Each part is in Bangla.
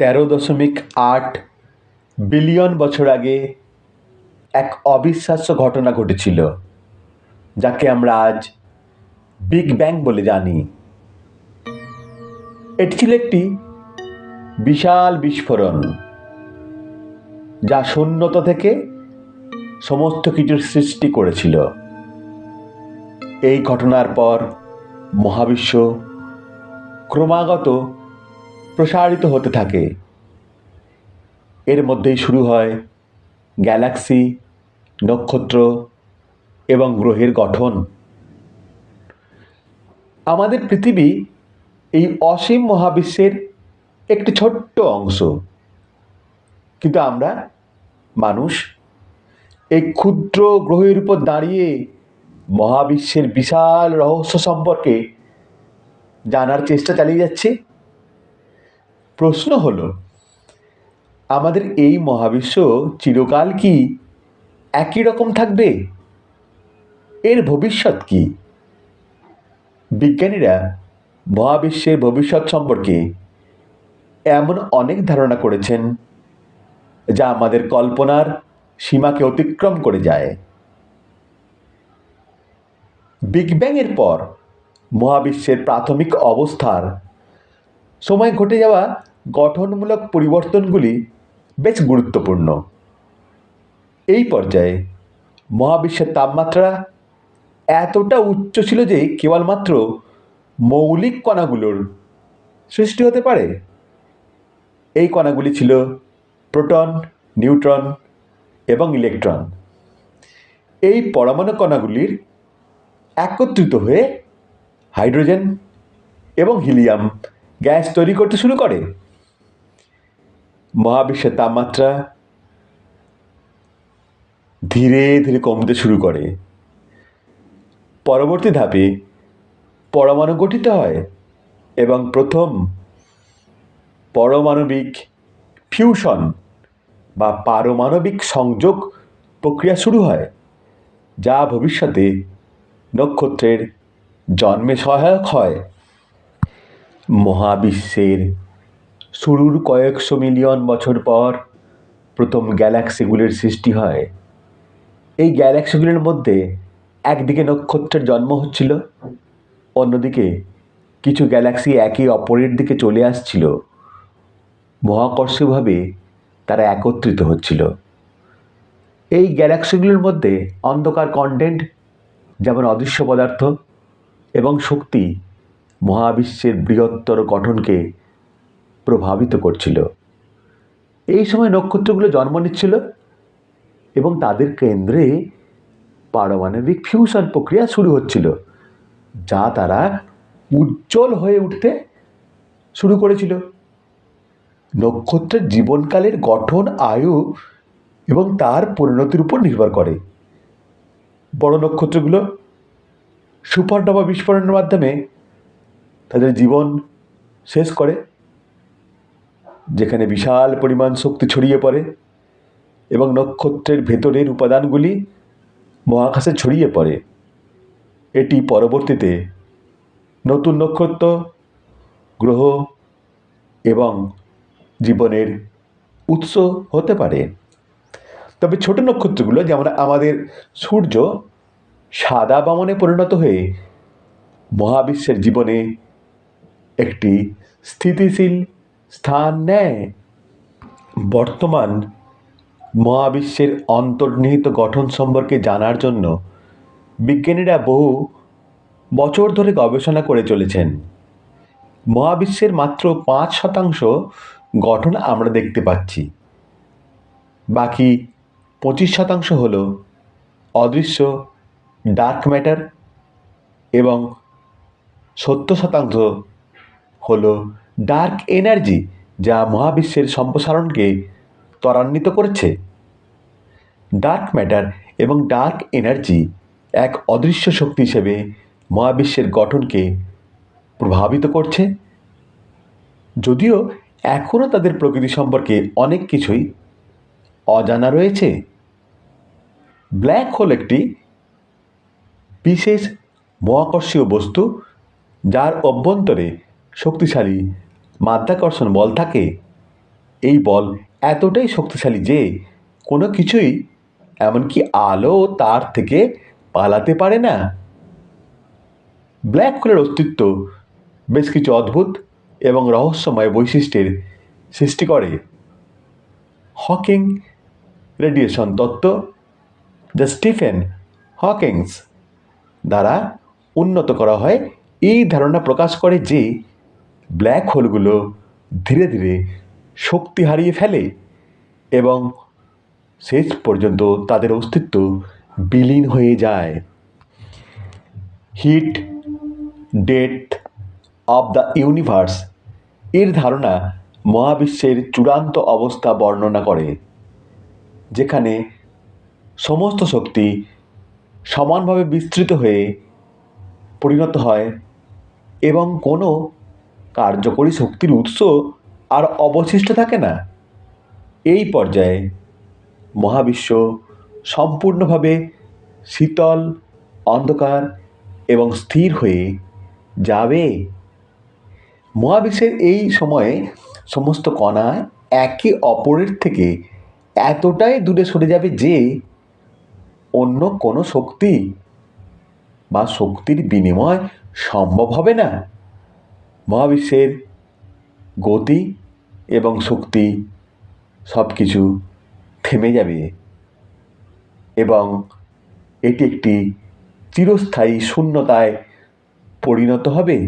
তেরো দশমিক আট বিলিয়ন বছর আগে এক অবিশ্বাস্য ঘটনা ঘটেছিল, যাকে আমরা আজ বিগ ব্যাং বলে জানি। এটি ছিল একটি বিশাল বিস্ফোরণ, যা শূন্যতা থেকে সমস্ত কিছুর সৃষ্টি করেছিল। এই ঘটনার পর মহাবিশ্ব ক্রমাগত প্রসারিত হতে থাকে। এর মধ্যেই শুরু হয় গ্যালাক্সি, নক্ষত্র এবং গ্রহের গঠন। আমাদের পৃথিবী এই অসীম মহাবিশ্বের একটি ছোট্ট অংশ। কিন্তু আমরা মানুষ, এই ক্ষুদ্র গ্রহের উপর দাঁড়িয়ে মহাবিশ্বের বিশাল রহস্য সম্পর্কে জানার চেষ্টা চালিয়ে যাচ্ছি। প্রশ্ন হলো, আমাদের এই মহাবিশ্ব চিরকাল কি একই রকম থাকবে? এর ভবিষ্যৎ কি? বিজ্ঞানীরা মহাবিশ্বের ভবিষ্যৎ সম্পর্কে এমন অনেক ধারণা করেছেন, যা আমাদের কল্পনার সীমাকে অতিক্রম করে যায়। বিগ ব্যাংয়ের পর মহাবিশ্বের প্রাথমিক অবস্থার সময় ঘটে যাওয়া গঠনমূলক পরিবর্তনগুলি বেশ গুরুত্বপূর্ণ। এই পর্যায়ে মহাবিশ্বের তাপমাত্রা এতটা উচ্চ ছিল যে কেবলমাত্র মৌলিক কণাগুলোর সৃষ্টি হতে পারে। এই কণাগুলি ছিল প্রোটন, নিউট্রন এবং ইলেকট্রন। এই পরমাণু কণাগুলির একত্রিত হয়ে হাইড্রোজেন এবং হিলিয়াম গ্যাস তৈরি করতে শুরু করে। মহাবিশ্বের তাপমাত্রা ধীরে ধীরে কমতে শুরু করে। পরবর্তী ধাপে পরমাণু গঠিত হয় এবং প্রথম পরমাণবিক ফিউশন বা পারমাণবিক সংযোগ প্রক্রিয়া শুরু হয়, যা ভবিষ্যতে নক্ষত্রের জন্মে সহায়ক হয়। মহাবিশ্বের শুরুর কয়েকশো মিলিয়ন বছর পর প্রথম গ্যালাক্সিগুলির সৃষ্টি হয়। এই গ্যালাক্সিগুলির মধ্যে একদিকে নক্ষত্রের জন্ম হচ্ছিল, অন্যদিকে কিছু গ্যালাক্সি একে অপরের দিকে চলে আসছিল। মহাকর্ষীয়ভাবে তারা একত্রিত হচ্ছিল। এই গ্যালাক্সিগুলির মধ্যে অন্ধকার কন্টেন্ট, যেমন অদৃশ্য পদার্থ এবং শক্তি, মহাবিশ্বের বৃহত্তর গঠনকে প্রভাবিত করছিল। এই সময় নক্ষত্রগুলো জন্ম নিচ্ছিল এবং তাদের কেন্দ্রে পারমাণবিক ফিউশন প্রক্রিয়া শুরু হচ্ছিল, যা তারা উজ্জ্বল হয়ে উঠতে শুরু করেছিল। নক্ষত্রের জীবনকালের গঠন, আয়ু এবং তার পরিণতির উপর নির্ভর করে। বড় নক্ষত্রগুলো সুপারডবা বিস্ফোরণের মাধ্যমে তাদের জীবন শেষ করে। যেখানে বিশাল পরিমাণ শক্তি ছড়িয়ে পড়ে এবং নক্ষত্রের ভেতরের উপাদানগুলি মহাকাশে ছড়িয়ে পড়ে। এটি পরবর্তীতে নতুন নক্ষত্র, গ্রহ এবং জীবনের উৎস হতে পারে। তবে ছোট নক্ষত্রগুলো যেমন আমাদের সূর্য সাদা বামনে পরিণত হয়ে মহাবিশ্বের জীবনে একটি স্থিতিশীল স্থান নেয়। বর্তমান মহাবিশ্বের অন্তর্নিহিত গঠন সম্পর্কে জানার জন্য বিজ্ঞানীরা বহু বছর ধরে গবেষণা করে চলেছেন। মহাবিশ্বের মাত্র পাঁচ শতাংশ গঠন আমরা দেখতে পাচ্ছি। বাকি পঁচিশ শতাংশ হল অদৃশ্য, ডার্ক ম্যাটার এবং সত্তর শতাংশ হল ডার্ক এনার্জি যা মহাবিশ্বের সম্প্রসারণকে ত্বরান্বিত করেছে। ডার্ক ম্যাটার এবং ডার্ক এনার্জি এক অদৃশ্য শক্তি হিসেবে মহাবিশ্বের গঠনকে প্রভাবিত করছে। যদিও এখনও তাদের প্রকৃতি সম্পর্কে অনেক কিছুই অজানা রয়েছে। ব্ল্যাক হোল একটি বিশেষ মহাকর্ষীয় বস্তু যার অভ্যন্তরে শক্তিশালী মাধ্যাকর্ষণ বল থাকে। এই বল এতটাই শক্তিশালী যে কোনো কিছুই, এমনকি আলো তার থেকে পালাতে পারে না। ব্ল্যাক হোলের অস্তিত্ব বেশ কিছু অদ্ভুত এবং রহস্যময় বৈশিষ্ট্যের সৃষ্টি করে। হকিং রেডিয়েশন তত্ত্ব যা স্টিফেন হকিংস দ্বারা উন্নত করা হয়। এই ধারণা প্রকাশ করে যে ব্ল্যাক হোলগুলো ধীরে ধীরে শক্তি হারিয়ে ফেলে এবং শেষ পর্যন্ত তাদের অস্তিত্ব বিলীন হয়ে যায়। Heat death of the universe এর ধারণা মহাবিশ্বের চূড়ান্ত অবস্থা বর্ণনা করে, যেখানে সমস্ত শক্তি সমানভাবে বিস্তৃত হয়ে পরিণত হয় এবং কোনো কার্যকরী শক্তির উৎস আর অবশিষ্ট থাকে না। এই পর্যায়ে মহাবিশ্ব সম্পূর্ণভাবে শীতল, অন্ধকার এবং স্থির হয়ে যাবে। মহাবিশ্বের এই সময়ে সমস্ত কণা একে অপরের থেকে এতটাই দূরে সরে যাবে যে অন্য কোনো শক্তি বা শক্তির বিনিময় সম্ভব হবে না। মহাবিশ্বের গতি এবং শক্তি সব কিছু থেমে যাবে এবং এটি একটি চিরস্থায়ী শূন্যতায় পরিণত হবে।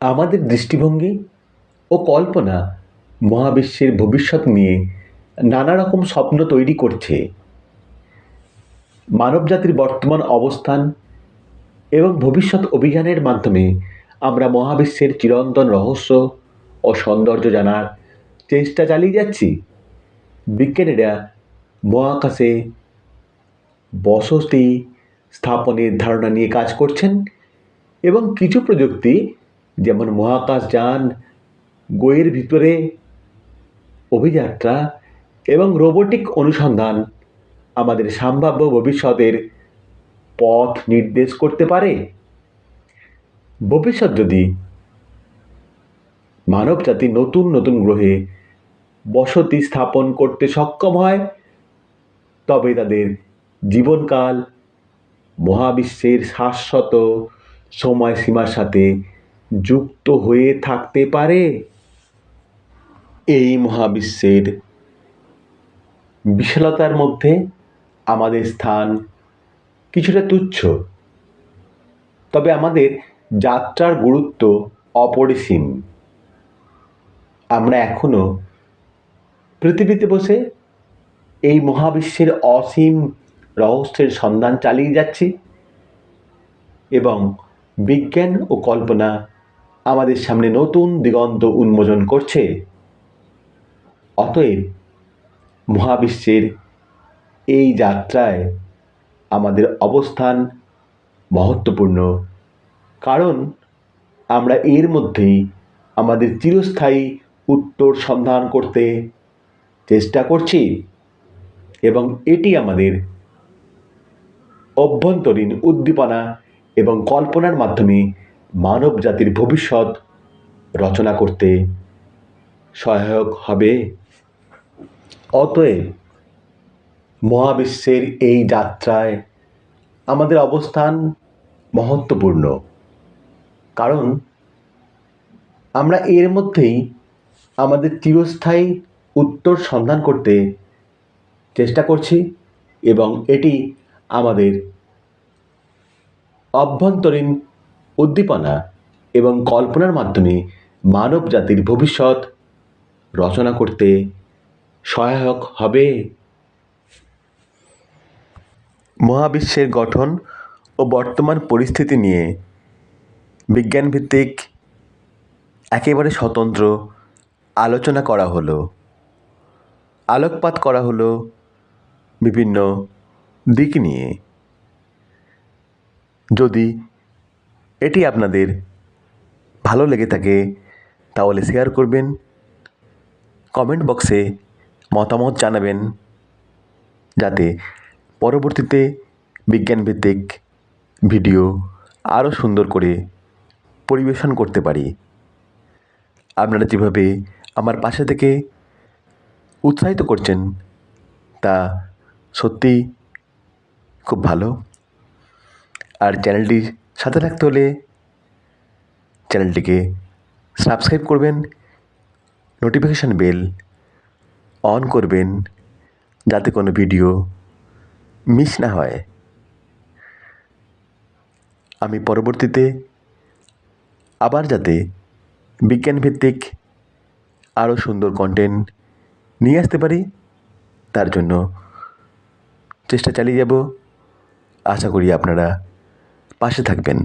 আমাদের দৃষ্টিভঙ্গি ও কল্পনা মহাবিশ্বের ভবিষ্যৎ নিয়ে নানা রকম স্বপ্ন তৈরি করছে। মানবজাতির বর্তমান অবস্থান এবং ভবিষ্যৎ অভিযানের মাধ্যমে আমরা মহাবিশ্বের চিরন্তন রহস্য ও সৌন্দর্য জানার চেষ্টা চালিয়ে যাচ্ছি। বিজ্ঞানীরা মহাকাশে বসতি স্থাপনের ধারণা নিয়ে কাজ করছেন এবং কিছু প্রযুক্তি, যেমন মহাকাশযান বইয়ের ভিতরে অভিযাত্রা এবং রোবোটিক অনুসন্ধান আমাদের সম্ভাব্য ভবিষ্যতের পথ নির্দেশ করতে পারে? ভবিষ্যৎ যদি মানবজাতি নতুন নতুন গ্রহে বসতি স্থাপন করতে সক্ষম হয় তবে তাদের জীবনকাল মহাবিশ্বের শাশ্বত সময়সীমার সাথে যুক্ত হয়ে থাকতে পারে। এই মহাবিশ্বের বিশালতার মধ্যে আমাদের স্থান কিছুটা তুচ্ছ। তবে আমাদের যাত্রার গুরুত্ব অপরিসীম। আমরা এখনও পৃথিবীতে বসে এই মহাবিশ্বের অসীম রহস্যের সন্ধান চালিয়ে যাচ্ছি এবং বিজ্ঞান ও কল্পনা আমাদের সামনে নতুন দিগন্ত উন্মোচন করছে। অতএব মহাবিশ্বের এই যাত্রায় আমাদের অবস্থান মহত্বপূর্ণ। কারণ আমরা এর মধ্যেই আমাদের চিরস্থায়ী উত্তর সন্ধান করতে চেষ্টা করছি এবং এটি আমাদের অভ্যন্তরীণ উদ্দীপনা এবং কল্পনার মাধ্যমে মানব জাতির ভবিষ্যৎ রচনা করতে সহায়ক হবে। অতএব মহাবিশ্বের এই যাত্রায় আমাদের অবস্থান মহত্বপূর্ণ। কারণ আমরা এর মধ্যেই আমাদের চিরস্থায়ী উত্তর সন্ধান করতে চেষ্টা করছি এবং এটি আমাদের অভ্যন্তরীণ উদ্দীপনা এবং কল্পনার মাধ্যমে মানব জাতির ভবিষ্যৎ রচনা করতে সহায়ক হবে। মহাবিশ্বের গঠন ও বর্তমান পরিস্থিতি নিয়ে বিজ্ঞানভিত্তিক একেবারে স্বতন্ত্র আলোচনা করা হলো। আলোকপাত করা হলো বিভিন্ন দিক নিয়ে। যদি এটি আপনাদের ভালো লেগে থাকে, তাহলে শেয়ার করবেন, কমেন্ট বক্সে মতামত জানাবেন, যাতে পরবর্তীতে বিজ্ঞানভিত্তিক ভিডিও আরও সুন্দর করে পরিবেশন করতে পারি। আপনারা যেভাবে আমার পাশে থেকে উৎসাহিত করছেন, তা সত্যিই খুব ভালো। আর চ্যানেলটির সাথে থাকতে হলে চ্যানেলটিকে সাবস্ক্রাইব করবেন, নোটিফিকেশান বেল অন করবেন, যাতে কোনো ভিডিও মিস না হয়, আমি পরবর্তীতে আবার যাতে বিজ্ঞানভিত্তিক আরও সুন্দর কন্টেন্ট নিয়ে আসতে পারি, তার জন্য চেষ্টা চালিয়ে যাব। আশা করি আপনারা পাশে থাকবেন।